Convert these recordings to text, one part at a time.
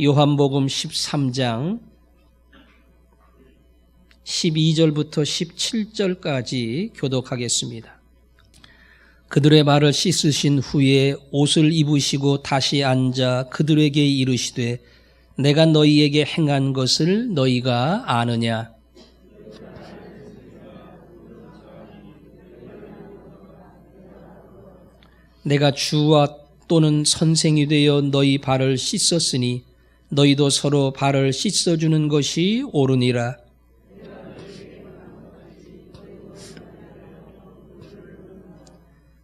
요한복음 13장 12절부터 17절까지 교독하겠습니다. 그들의 발을 씻으신 후에 옷을 입으시고 다시 앉아 그들에게 이르시되 내가 너희에게 행한 것을 너희가 아느냐 내가 주와 또는 선생이 되어 너희 발을 씻었으니 너희도 서로 발을 씻어주는 것이 옳으니라.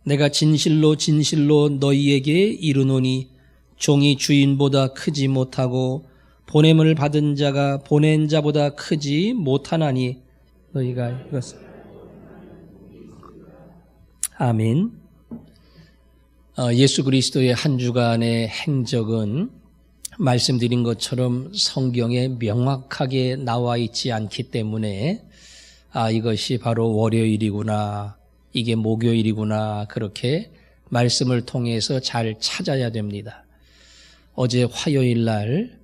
내가 진실로 진실로 너희에게 이르노니 종이 주인보다 크지 못하고 보냄을 받은 자가 보낸 자보다 크지 못하나니 너희가 이것을 아멘. 어, 예수 그리스도의 한 주간의 행적은 말씀드린 것처럼 성경에 명확하게 나와 있지 않기 때문에 아 이것이 바로 월요일이구나 이게 목요일이구나 그렇게 말씀을 통해서 잘 찾아야 됩니다. 어제 화요일 날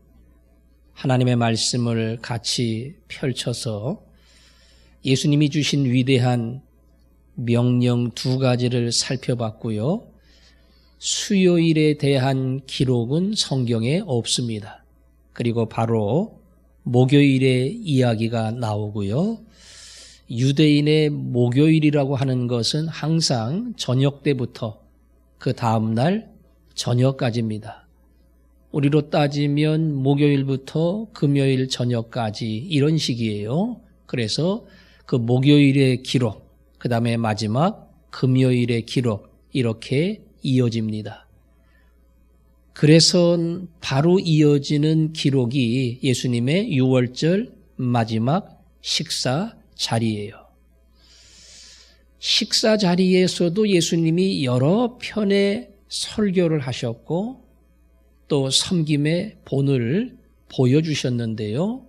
하나님의 말씀을 같이 펼쳐서 예수님이 주신 위대한 명령 두 가지를 살펴봤고요. 수요일에 대한 기록은 성경에 없습니다. 그리고 바로 목요일의 이야기가 나오고요. 유대인의 목요일이라고 하는 것은 항상 저녁 때부터 그 다음날 저녁까지입니다. 우리로 따지면 목요일부터 금요일 저녁까지 이런 식이에요. 그래서 그 목요일의 기록, 그 다음에 마지막 금요일의 기록, 이렇게 이어집니다. 그래서 바로 이어지는 기록이 예수님의 6월절 마지막 식사 자리예요. 식사 자리에서도 예수님이 여러 편의 설교를 하셨고 또 섬김의 본을 보여주셨는데요.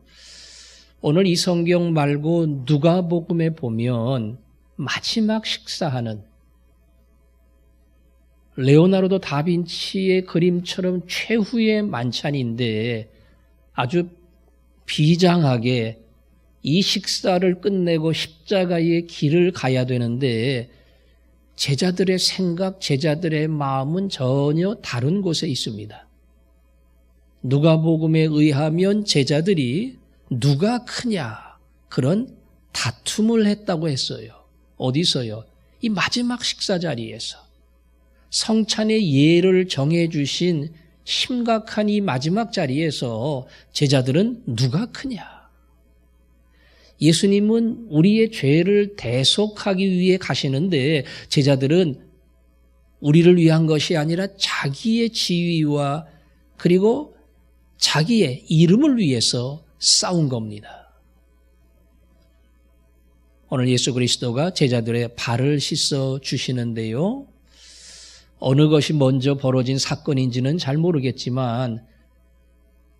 오늘 이 성경 말고 누가복음에 보면 마지막 식사하는 레오나르도 다빈치의 그림처럼 최후의 만찬인데 아주 비장하게 이 식사를 끝내고 십자가의 길을 가야 되는데 제자들의 생각, 제자들의 마음은 전혀 다른 곳에 있습니다. 누가복음에 의하면 제자들이 누가 크냐 그런 다툼을 했다고 했어요. 어디서요? 이 마지막 식사 자리에서. 성찬의 예를 정해주신 심각한 이 마지막 자리에서 제자들은 누가 크냐? 예수님은 우리의 죄를 대속하기 위해 가시는데 제자들은 우리를 위한 것이 아니라 자기의 지위와 그리고 자기의 이름을 위해서 싸운 겁니다. 오늘 예수 그리스도가 제자들의 발을 씻어 주시는데요. 어느 것이 먼저 벌어진 사건인지는 잘 모르겠지만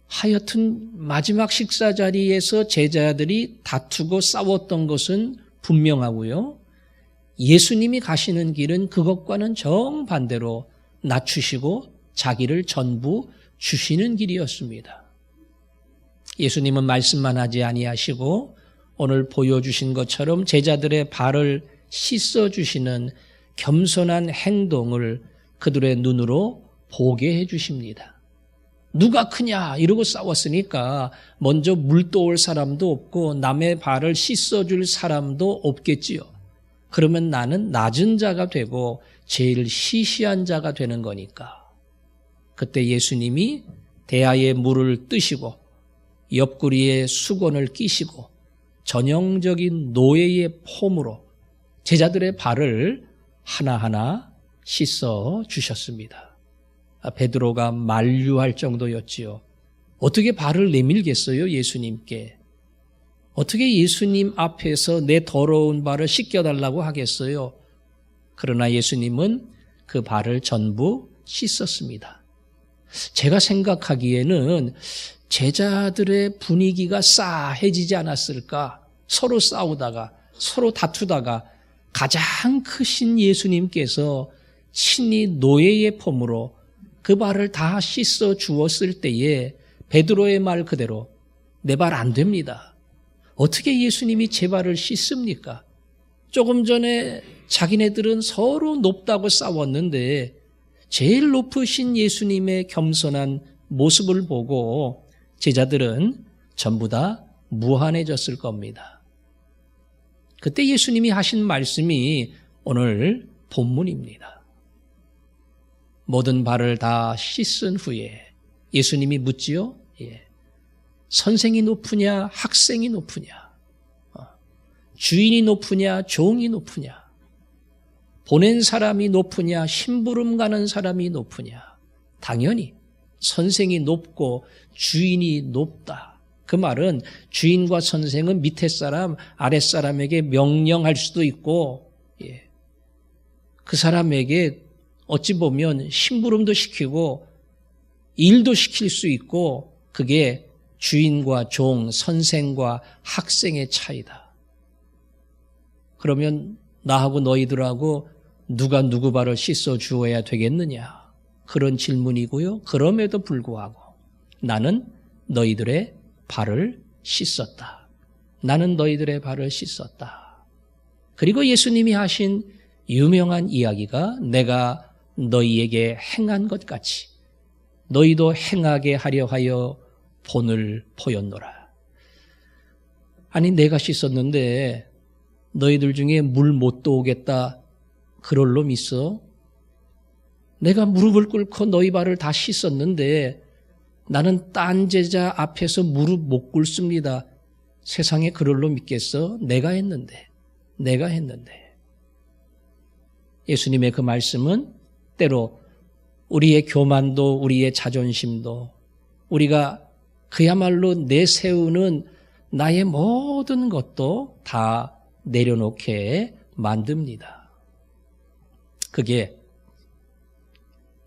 하여튼 마지막 식사 자리에서 제자들이 다투고 싸웠던 것은 분명하고요. 예수님이 가시는 길은 그것과는 정반대로 낮추시고 자기를 전부 주시는 길이었습니다. 예수님은 말씀만 하지 아니하시고 오늘 보여주신 것처럼 제자들의 발을 씻어 주시는 겸손한 행동을 그들의 눈으로 보게 해 주십니다. 누가 크냐 이러고 싸웠으니까 먼저 물 떠올 사람도 없고 남의 발을 씻어줄 사람도 없겠지요. 그러면 나는 낮은 자가 되고 제일 시시한 자가 되는 거니까. 그때 예수님이 대야에 물을 뜨시고 옆구리에 수건을 끼시고 전형적인 노예의 폼으로 제자들의 발을 하나하나 씻어 주셨습니다. 베드로가 만류할 정도였지요. 어떻게 발을 내밀겠어요, 예수님께? 어떻게 예수님 앞에서 내 더러운 발을 씻겨달라고 하겠어요? 그러나 예수님은 그 발을 전부 씻었습니다. 제가 생각하기에는 제자들의 분위기가 싸해지지 않았을까? 서로 싸우다가, 서로 다투다가 가장 크신 예수님께서 친히 노예의 폼으로 그 발을 다 씻어 주었을 때에 베드로의 말 그대로 내 발 안 됩니다. 어떻게 예수님이 제 발을 씻습니까? 조금 전에 자기네들은 서로 높다고 싸웠는데 제일 높으신 예수님의 겸손한 모습을 보고 제자들은 전부 다 무한해졌을 겁니다. 그때 예수님이 하신 말씀이 오늘 본문입니다. 모든 발을 다 씻은 후에 예수님이 묻지요? 예. 선생이 높으냐, 학생이 높으냐, 어. 주인이 높으냐, 종이 높으냐, 보낸 사람이 높으냐, 심부름 가는 사람이 높으냐. 당연히 선생이 높고 주인이 높다. 그 말은 주인과 선생은 밑에 사람, 아랫 사람에게 명령할 수도 있고, 예. 그 사람에게 어찌 보면 심부름도 시키고 일도 시킬 수 있고 그게 주인과 종, 선생과 학생의 차이다. 그러면 나하고 너희들하고 누가 누구 발을 씻어 주어야 되겠느냐? 그런 질문이고요. 그럼에도 불구하고 나는 너희들의 발을 씻었다. 나는 너희들의 발을 씻었다. 그리고 예수님이 하신 유명한 이야기가 내가 너희에게 행한 것 같이 너희도 행하게 하려 하여 본을 보였노라. 아니 내가 씻었는데 너희들 중에 물 못 떠오겠다 그럴 놈 있어? 내가 무릎을 꿇고 너희 발을 다 씻었는데 나는 딴 제자 앞에서 무릎 못 꿇습니다. 세상에 그럴 놈 있겠어? 내가 했는데 내가 했는데 예수님의 그 말씀은 때로 우리의 교만도 우리의 자존심도 우리가 그야말로 내세우는 나의 모든 것도 다 내려놓게 만듭니다. 그게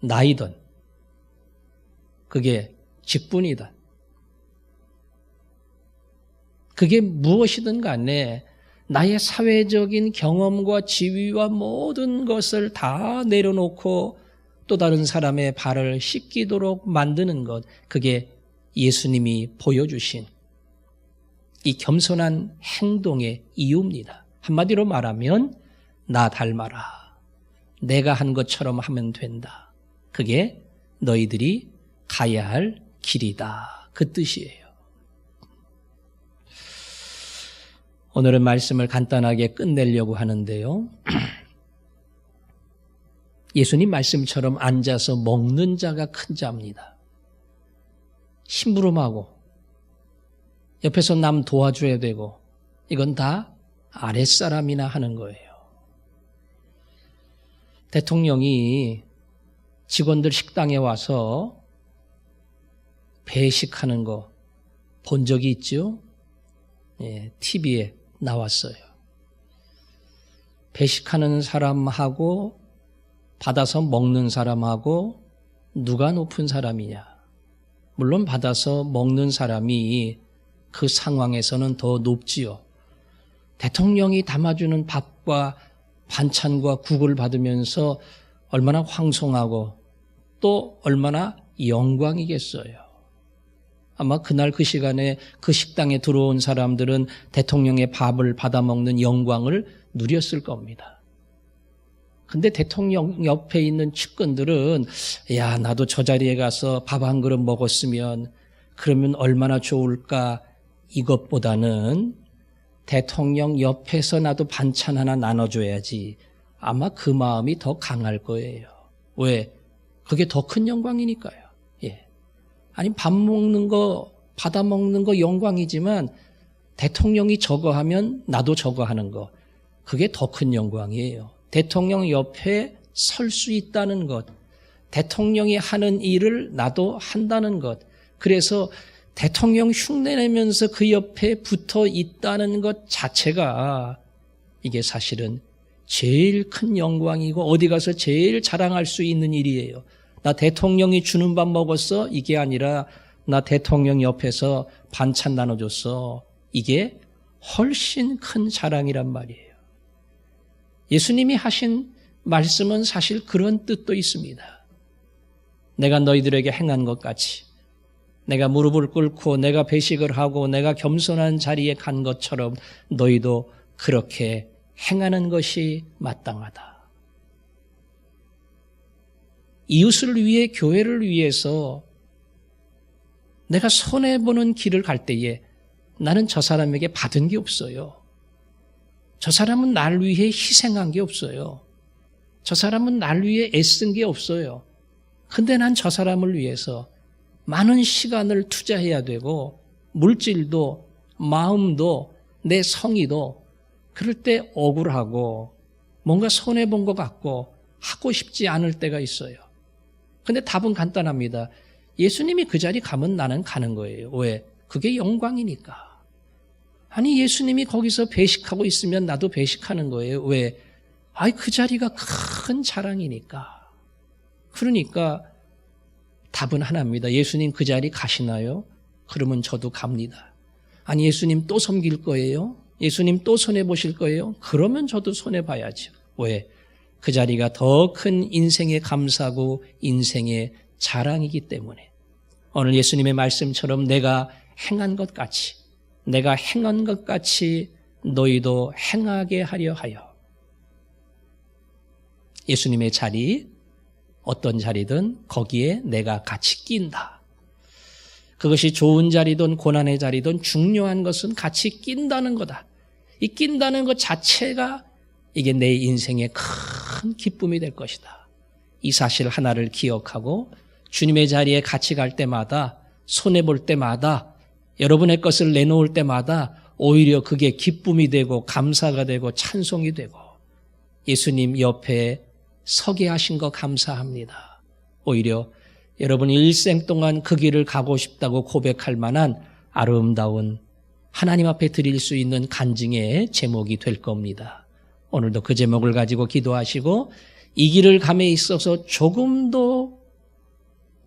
나이든 그게 직분이든 그게 무엇이든 간에 나의 사회적인 경험과 지위와 모든 것을 다 내려놓고 또 다른 사람의 발을 씻기도록 만드는 것, 그게 예수님이 보여주신 이 겸손한 행동의 이유입니다. 한마디로 말하면, 나 닮아라. 내가 한 것처럼 하면 된다. 그게 너희들이 가야 할 길이다. 그 뜻이에요. 오늘은 말씀을 간단하게 끝내려고 하는데요. 예수님 말씀처럼 앉아서 먹는 자가 큰 자입니다. 심부름하고 옆에서 남 도와줘야 되고 이건 다 아랫사람이나 하는 거예요. 대통령이 직원들 식당에 와서 배식하는 거 본 적이 있죠? 예, TV에 나왔어요. 배식하는 사람하고 받아서 먹는 사람하고 누가 높은 사람이냐? 물론 받아서 먹는 사람이 그 상황에서는 더 높지요. 대통령이 담아주는 밥과 반찬과 국을 받으면서 얼마나 황송하고 또 얼마나 영광이겠어요. 아마 그날 그 시간에 그 식당에 들어온 사람들은 대통령의 밥을 받아먹는 영광을 누렸을 겁니다. 근데 대통령 옆에 있는 측근들은 야 나도 저 자리에 가서 밥 한 그릇 먹었으면 그러면 얼마나 좋을까 이것보다는 대통령 옆에서 나도 반찬 하나 나눠줘야지 아마 그 마음이 더 강할 거예요. 왜? 그게 더 큰 영광이니까요. 예. 아니 밥 먹는 거 받아 먹는 거 영광이지만 대통령이 저거 하면 나도 저거 하는 거 그게 더 큰 영광이에요. 대통령 옆에 설 수 있다는 것, 대통령이 하는 일을 나도 한다는 것, 그래서 대통령 흉내내면서 그 옆에 붙어 있다는 것 자체가 이게 사실은 제일 큰 영광이고 어디 가서 제일 자랑할 수 있는 일이에요. 나 대통령이 주는 밥 먹었어? 이게 아니라 나 대통령 옆에서 반찬 나눠줬어. 이게 훨씬 큰 자랑이란 말이에요. 예수님이 하신 말씀은 사실 그런 뜻도 있습니다. 내가 너희들에게 행한 것 같이 내가 무릎을 꿇고 내가 배식을 하고 내가 겸손한 자리에 간 것처럼 너희도 그렇게 행하는 것이 마땅하다. 이웃을 위해 교회를 위해서 내가 손해보는 길을 갈 때에 나는 저 사람에게 받은 게 없어요. 저 사람은 날 위해 희생한 게 없어요. 저 사람은 날 위해 애쓴 게 없어요. 근데 난 저 사람을 위해서 많은 시간을 투자해야 되고, 물질도, 마음도, 내 성의도, 그럴 때 억울하고, 뭔가 손해본 것 같고, 하고 싶지 않을 때가 있어요. 근데 답은 간단합니다. 예수님이 그 자리 가면 나는 가는 거예요. 왜? 그게 영광이니까. 아니, 예수님이 거기서 배식하고 있으면 나도 배식하는 거예요. 왜? 아이, 그 자리가 큰 자랑이니까. 그러니까 답은 하나입니다. 예수님 그 자리 가시나요? 그러면 저도 갑니다. 아니, 예수님 또 섬길 거예요? 예수님 또 손해보실 거예요? 그러면 저도 손해봐야죠. 왜? 그 자리가 더 큰 인생의 감사고 인생의 자랑이기 때문에. 오늘 예수님의 말씀처럼 내가 행한 것 같이, 내가 행한 것 같이 너희도 행하게 하려 하여. 예수님의 자리, 어떤 자리든 거기에 내가 같이 낀다. 그것이 좋은 자리든 고난의 자리든 중요한 것은 같이 낀다는 거다. 이 낀다는 것 자체가 이게 내 인생의 큰 기쁨이 될 것이다. 이 사실 하나를 기억하고 주님의 자리에 같이 갈 때마다 손해볼 때마다 여러분의 것을 내놓을 때마다 오히려 그게 기쁨이 되고 감사가 되고 찬송이 되고 예수님 옆에 서게 하신 거 감사합니다. 오히려 여러분 일생 동안 그 길을 가고 싶다고 고백할 만한 아름다운 하나님 앞에 드릴 수 있는 간증의 제목이 될 겁니다. 오늘도 그 제목을 가지고 기도하시고 이 길을 감에 있어서 조금도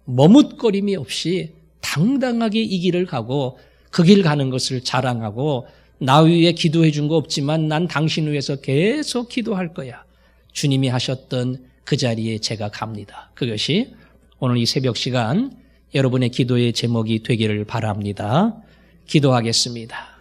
머뭇거림이 없이 당당하게 이 길을 가고 그 길 가는 것을 자랑하고 나 위에 기도해 준 거 없지만 난 당신 위해서 계속 기도할 거야. 주님이 하셨던 그 자리에 제가 갑니다. 그것이 오늘 이 새벽 시간 여러분의 기도의 제목이 되기를 바랍니다. 기도하겠습니다.